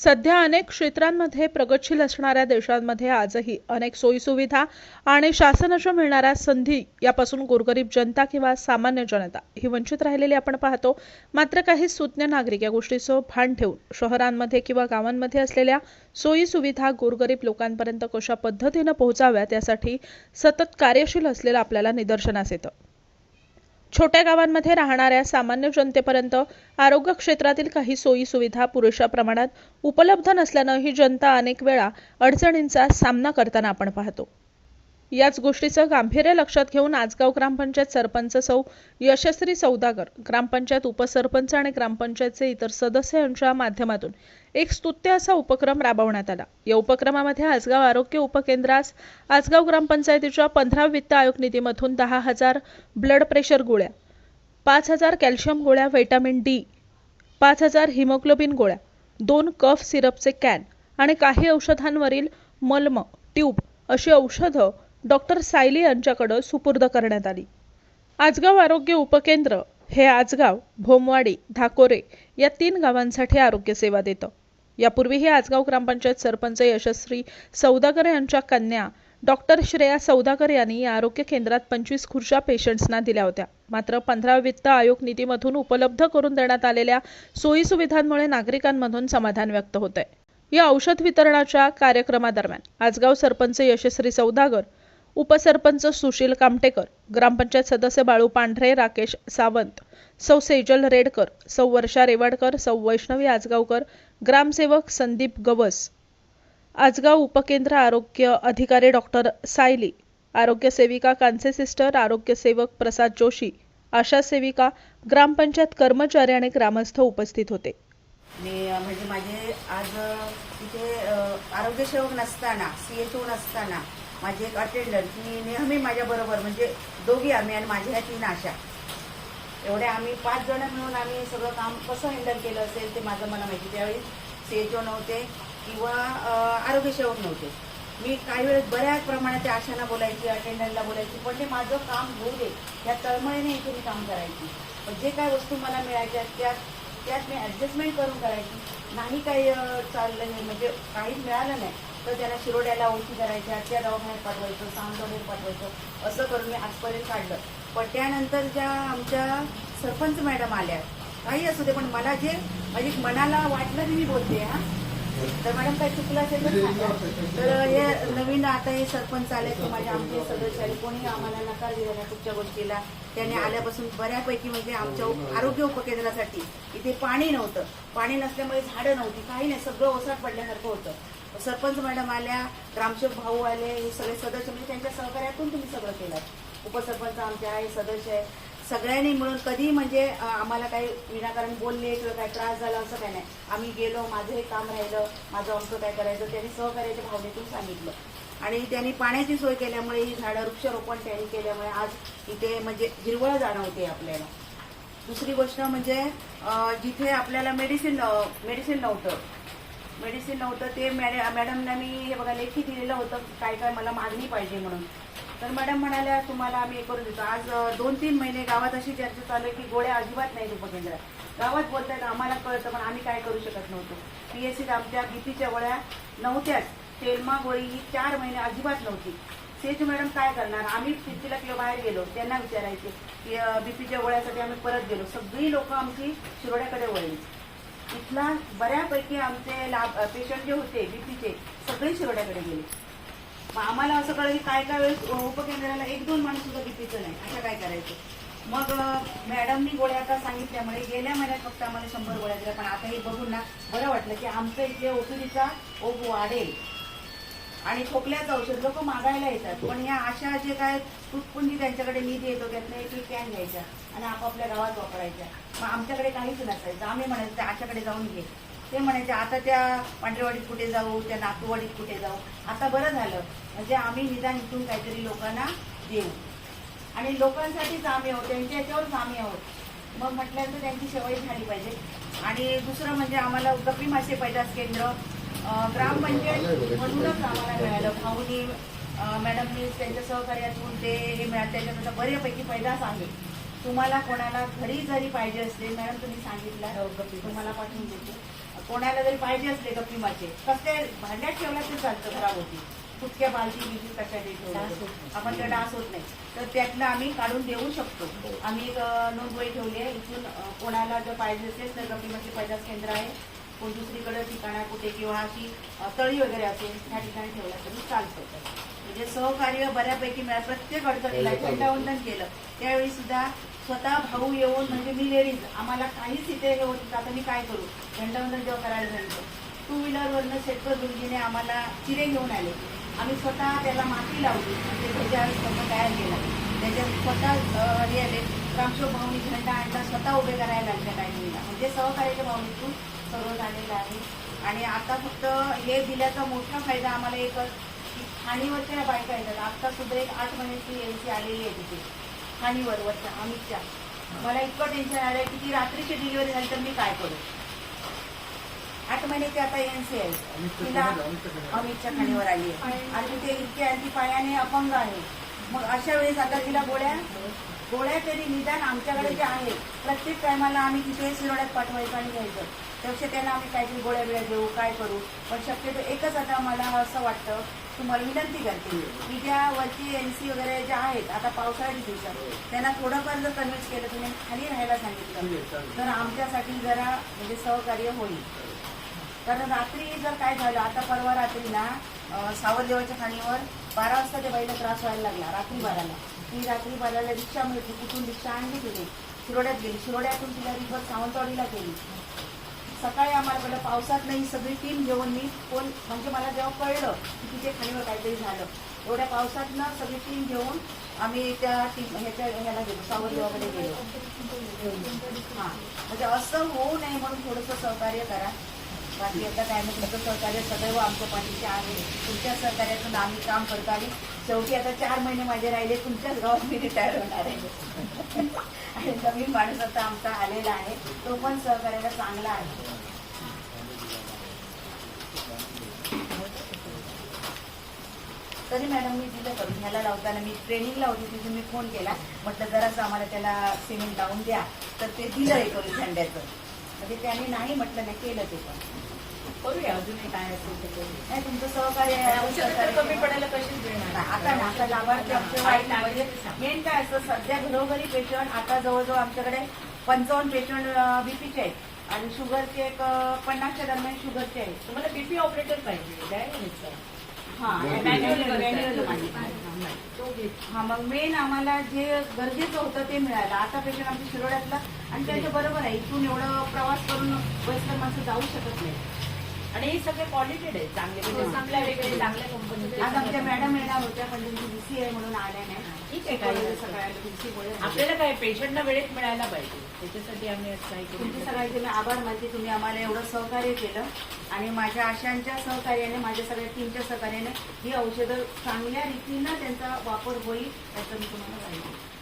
सध्या अनेक क्षेत्रांमध्ये प्रगतशील असणाऱ्या देशांमध्ये आजही अनेक सोयीसुविधा आणि शासनाच्या मिळणाऱ्या संधी यापासून गोरगरीब जनता किंवा सामान्य जनता ही वंचित राहिलेली आपण पाहतो. मात्र काही सुज्ञ नागरिक या गोष्टीचं भान ठेवून शहरांमध्ये किंवा गावांमध्ये असलेल्या सोयीसुविधा गोरगरीब लोकांपर्यंत कशा पद्धतीनं पोहोचाव्यात यासाठी सतत कार्यशील असलेलं आपल्याला निदर्शनास येतं. छोट्या गावांमध्ये राहणाऱ्या सामान्य जनतेपर्यंत आरोग्य क्षेत्रातील काही सोयी सुविधा पुरेशा प्रमाणात उपलब्ध नसल्यानं ही जनता अनेक वेळा अडचणींचा सामना करताना आपण पाहतो. याच गोष्टीचं गांभीर्य लक्षात घेऊन आजगाव ग्रामपंचायत सरपंच सौ यशस्वी सौदागर ग्रामपंचायत उपसरपंच आणि ग्रामपंचायतचे इतर सदस्य यांच्या माध्यमातून एक स्तुत्य असा उपक्रम राबवण्यात आला. या उपक्रमामध्ये आजगाव आरोग्य उपकेंद्रास आजगाव ग्रामपंचायतीच्या पंधरा वित्त आयोग निधीमधून दहा हजार ब्लड प्रेशर गोळ्या पाच हजार कॅल्शियम गोळ्या व्हिटॅमिन डी पाच हजार हिमोग्लोबिन गोळ्या दोन कफ सिरपचे कॅन आणि काही औषधांवरील मलम ट्यूब अशी औषधं डॉक्टर सायली यांच्याकडं सुपूर्द करण्यात आली. आजगाव आरोग्य उपकेंद्र हे आजगाव भोमवाडी धाकोरे या तीन गावांसाठी आरोग्य सेवा देतं. यापूर्वीही आजगाव ग्रामपंचायत सरपंच यशस्वी सौदागर यांच्या कन्या डॉक्टर श्रेया सौदागर यांनी या आरोग्य केंद्रात पंचवीस खुर्च्या पेशंट्सना दिल्या होत्या. मात्र पंधरा वित्त आयोग निधीमधून उपलब्ध करून देण्यात आलेल्या सोयीसुविधांमुळे नागरिकांमधून समाधान व्यक्त होत आहे या औषध वितरणाच्या कार्यक्रमादरम्यान आजगाव सरपंच यशस्वी सौदागर उपसरपंच सुशील कामटेकर ग्रामपंचायत सदस्य बाळू पांढरे राकेश सावंत सौ सेजल रेडकर सौ वर्षा रेवाडकर सौ वैष्णवी आजगावकर ग्रामसेवक संदीप गवस आजगाव उपकेंद्र आरोग्य अधिकारी डॉक्टर सायली आरोग्य सेविका कांसे सिस्टर आरोग्य सेवक प्रसाद जोशी आशा सेविका ग्रामपंचायत कर्मचारी आणि ग्रामस्थ उपस्थित होते. मी म्हणजे माझे आज तिथे अ, आरोग्यसेवक नसताना सी एच ओ नसताना माझी एक अटेंडंट ती नेहमी माझ्याबरोबर म्हणजे दोघी आम्ही आणि माझ्या ह्या तीन आशा. एवढ्या आम्ही पाच जण मिळून आम्ही सगळं काम कसं हँडल केलं असेल ते माझं मला माहिती. त्यावेळी सी नव्हते किंवा आरोग्यसेवक नव्हते. मी काही वेळेस बऱ्याच प्रमाणात त्या आशांना बोलायची अटेंडंटला बोलायची पण ते माझं काम होऊ दे. त्या तळमळीने इथे मी काम करायची. पण जे काय वस्तू मला मिळायच्या त्यात त्यात मी ॲडजस्टमेंट करून करायची. नाही काही चाललं नाही म्हणजे काहीच मिळालं नाही. तर त्याला शिरोड्याला ओळखी करायच्या त्या दवाखान्यात पाठवायचं सामटोडीत पाठवायचं असं करून मी आजपर्यंत काढलं. पण त्यानंतर ज्या आमच्या सरपंच मॅडम आल्या काही असू दे पण मला जे म्हणजे मनाला वाटलं की मी बोलते हा. तर मॅडम काही चुकलं असेल तर तर हे नवीन आता हे सरपंच आले तर माझे आमचे सदस्य आले कोणी आम्हाला नकार दिला नाही कुठच्या गोष्टीला. त्याने आल्यापासून बऱ्यापैकी म्हणजे आमच्या आरोग्य उपकेंद्रासाठी इथे पाणी नव्हतं. पाणी नसल्यामुळे झाडं नव्हती काही नाही सगळं ओसाट पडल्यासारखं होतं. सरपंच मॅडम आल्या ग्रामसेवक भाऊ आले हे सगळे सदस्य म्हणजे त्यांच्या सहकार्यातून तुम्ही सगळं केलं. उपसरपंच आमच्या आहे सदस्य आहे. सगळ्यांनी मिळून कधी म्हणजे आम्हाला काही विनाकारण बोलले किंवा काही त्रास झाला असं काही नाही. आम्ही गेलो माझं हे काम राहिलं माझं आमचं काय करायचं त्यांनी सहकार्याच्या भावनेतून सांगितलं. आणि त्यांनी पाण्याची सोय केल्यामुळे ही झाडं वृक्षारोपण त्यांनी केल्यामुळे आज इथे म्हणजे हिरवळ जाणवते आपल्याला. दुसरी गोष्ट म्हणजे जिथे आपल्याला मेडिसिन मेडिसिन नव्हतं मेडिसिन नव्हतं. ते मॅडम मॅडमना मी हे बघा लेखी दिलेलं होतं काय काय मला मागणी पाहिजे म्हणून. तर मॅडम म्हणाल्या तुम्हाला आम्ही हे करून देतो. आज दोन तीन महिने गावात अशी चर्चा चालू आहे की गोळ्या अजिबात नाही उपकेंद्रात गावात बोलतात आम्हाला कळतं पण आम्ही काय करू शकत नव्हतो. पी एस सीत आमच्या बीपीच्या गोळ्या नव्हत्याच. तेलमा गोळी ही चार महिने अजिबात नव्हती. सेज मॅडम काय करणार? आम्ही फिरतीला किंवा बाहेर गेलो त्यांना विचारायचे. की बीपीच्या गोळ्यासाठी आम्ही परत गेलो. सगळी लोक आमची शिरोड्याकडे वळली. इथला बऱ्यापैकी आमचे लाभ पेशंट जे होते बीपीचे सगळे शिरोड्याकडे गेले. मग आम्हाला असं कळलं की काय काय वेळेस उपकेंद्राला एक दोन माणूस सुद्धा बीपीचं नाही. असं काय करायचं? मग मॅडमनी गोळ्या आता सांगितल्यामुळे गेल्या महिन्यात फक्त आम्हाला शंभर गोळ्या दिल्या. पण आता हे बघून ना बरं वाटलं की आमचं इथे ओपीडीचा ओप वाढेल. आणि खोकल्याचं औषध लोक मागायला येतात. पण या अशा जे काय तुटपुंजी त्यांच्याकडे निधी येतो त्यातनं एक एक कॅन घ्यायच्या आणि आपापल्या गावात वापरायच्या. मग आमच्याकडे काहीच नसायचं आम्ही म्हणायचं त्या आशाकडे जाऊन घे. ते म्हणायचे आता त्या पांढरेवाडीत कुठे जाऊ त्या नातूवाडीत कुठे जाऊ? आता बरं झालं. म्हणजे आम्ही निदान इथून काहीतरी लोकांना देऊ. आणि लोकांसाठीच आम्ही आहोत. त्यांच्या याच्यावरच आम्ही आहोत. मग म्हटल्यानंतर त्यांची सेवाही झाली पाहिजे. आणि दुसरं म्हणजे आम्हाला गप्पी मासे पैदास केंद्र ग्रामपंचायत मधूनच आम्हाला मिळालं. भाऊनी मॅडमनी त्यांच्या सहकार्यातून ते हे मिळालं. त्याच्यानंतर बऱ्यापैकी पैदास आहे. तुम्हाला कोणाला घरी जरी पाहिजे असले मॅडम तुम्ही सांगितलं तुम्हाला पाठवून देते. कोणाला जरी पाहिजे असले गप्पीमाचे कसले भांड्यात ठेवला तरी चालतं होती. फुटक्या बालटी बिलटी कशातही ठेवलं आपण त्या डास होत नाही. तर त्यातलं आम्ही काढून देऊ शकतो. आम्ही एक नोंदवही ठेवली आहे. इथून कोणाला जर पाहिजे असेल तर गप्पीमाचे पैदास केंद्र आहे. कोण दुसरीकडे ठिकाण कुठे किंवा अशी तळी वगैरे असेल त्या ठिकाणी ठेवला तरी चालतं. म्हणजे सहकार्य बऱ्यापैकी मिळालं. प्रत्येक अडचणीला झेंडावंदन केलं त्यावेळी सुद्धा स्वतः भाऊ येऊन म्हणजे मी लेडीज आम्हाला काहीच इथे हे होत. आता मी काय करू? झेंडावंदन जेव्हा करायला सांगितलं टू व्हीलरवरनं शेतकर गुरुजीने आम्हाला चिरे घेऊन आले. आम्ही स्वतः त्याला माती लावली. म्हणजे त्याच्या स्वतः तयार केला त्याच्यात स्वतः हे आले. रामशोक भाऊनी झेंडा आणला स्वतः उभे करायला लागल्या टायमिंगला म्हणजे सहकार्याच्या भावनेतून सर्व झालेलं आहे. आणि आता फक्त हे दिल्याचा मोठा फायदा आम्हाला एक की खाणीवरच्या या बायका येतात. आता सुद्धा एक आठ महिन्याची यांची आलेली आहे तिथे. खाणीवर वरच्या अमितच्या मला इतकं टेन्शन आलंय की ती रात्रीची डिलिव्हरी झाली तर मी काय करू? आठ महिन्याची आता एनसी आहे. तिला अमितच्या खाणीवर आली आहे. आणि ते इतके आणि ती पायाने अपंग आहे. मग अशा वेळेस आता तिला गोळ्या? गोळ्या तरी निदान आमच्याकडे जे आहे प्रत्येक टायमाला आम्ही तिथे शिरोड्यात पाठवायचं आणि घ्यायचं. त्यापेक्षा त्यांना आम्ही काहीतरी गोळ्या बिळ्या देऊ काय करू. पण शक्यतो एकच आता मला असं वाटतं तुम्हाला विनंती करते. की ज्या वरची एन सी वगैरे ज्या आहेत आता पावसाळ्याच्या दिवसात त्यांना थोडंफार जर कन्व्हिन्स केलं तुम्ही खाली राहायला सांगितलं तर आमच्यासाठी जरा म्हणजे सहकार्य होईल. कारण रात्री जर काय झालं आता परवा रात्री ना सावरदेवाच्या खाणीवर बारा वाजता त्या बाईला त्रास व्हायला लागला रात्री बाराला. ती रात्री बाराला रिक्षा मिळते तिथून रिक्षा आणली तिने शिरोड्यात गेली. शिरोड्यातून तिला रिव्हर सावंतवाडीला गेली. सकाळी आम्हाला पावसात नाही सगळी टीम घेऊन मी कोण म्हणजे मला जेव्हा कळलं की तिथे खाणीवर काहीतरी झालं. एवढ्या पावसात ना सगळी टीम घेऊन आम्ही त्या टीम ह्याच्या ह्याला गेलो सावरदेवाकडे गेलो. हां. म्हणजे असं होऊ नये म्हणून थोडंसं सहकार्य करा. बाकी आता काय नाही तुमचं सहकार्य सदैव आमच्या पाठीचे आहे. तुमच्या सहकार्यातून आम्ही काम करतो आणि शेवटी आता चार महिने माझे राहिले. तुमच्याच गावात मी रिटायर होणार आहे. आणि नवीन माणूस आता आमचा आलेला आहे. तो पण सहकार्याला चांगला आहे. तरी मॅडम मी तिथं करून ह्याला लावताना मी ट्रेनिंगला होती. तिथे मी फोन केला. म्हटलं जरासं आम्हाला त्याला सिमेंट लावून द्या. तर ते दिलं हे करून झेंड्याचं म्हणजे त्याने नाही म्हटलं नाही केलं ते पण. करूया अजूनही काय असेल ते करू नाही तुमचं सहकार्य आहे, औषधं तर सहकार्य कमी पडायला कशीच मिळणार. आता ना आता लाभार्थी आमचे वाईट ना म्हणजे मेन काय असतं सध्या घरोघरी पेशंट आता जवळजवळ आमच्याकडे पंचावन्न पेशंट बीपीचे आहेत. आणि शुगरचे एक पन्नासच्या दरम्यान शुगरचे आहेत. तुम्हाला बीपी ऑपरेटर पाहिजे हा हा मग मेन आम्हाला जे गरजेचं होतं ते मिळालं. आता पेशंट आमच्या शिरोड्यातला. आणि त्याच्या बरोबर आहे इथून एवढं प्रवास करून वयस्कर माणसं जाऊ शकत नाही आणि हे सगळे क्वालिटेड आहे चांगले. म्हणजे. चांगल्या वेगळे चांगल्या कंपनीचे आज आमच्या मॅडम येणार होत्या पण त्यांची बीसी आहे म्हणून आल्या नाही. ठीक आहे. काय बीसीमुळे आपल्याला काय पेशंटना वेळेत मिळायला पाहिजे. त्याच्यासाठी आम्ही असं काही तुमचे सगळ्यांचे मी आभार मानते. तुम्ही आम्हाला एवढं सहकार्य केलं. आणि माझ्या आशांच्या सहकार्याने माझ्या सगळ्या टीमच्या सहकार्याने ही औषधं चांगल्या रीतीनं त्यांचा वापर होईल याचं मी तुम्हाला सांगितलं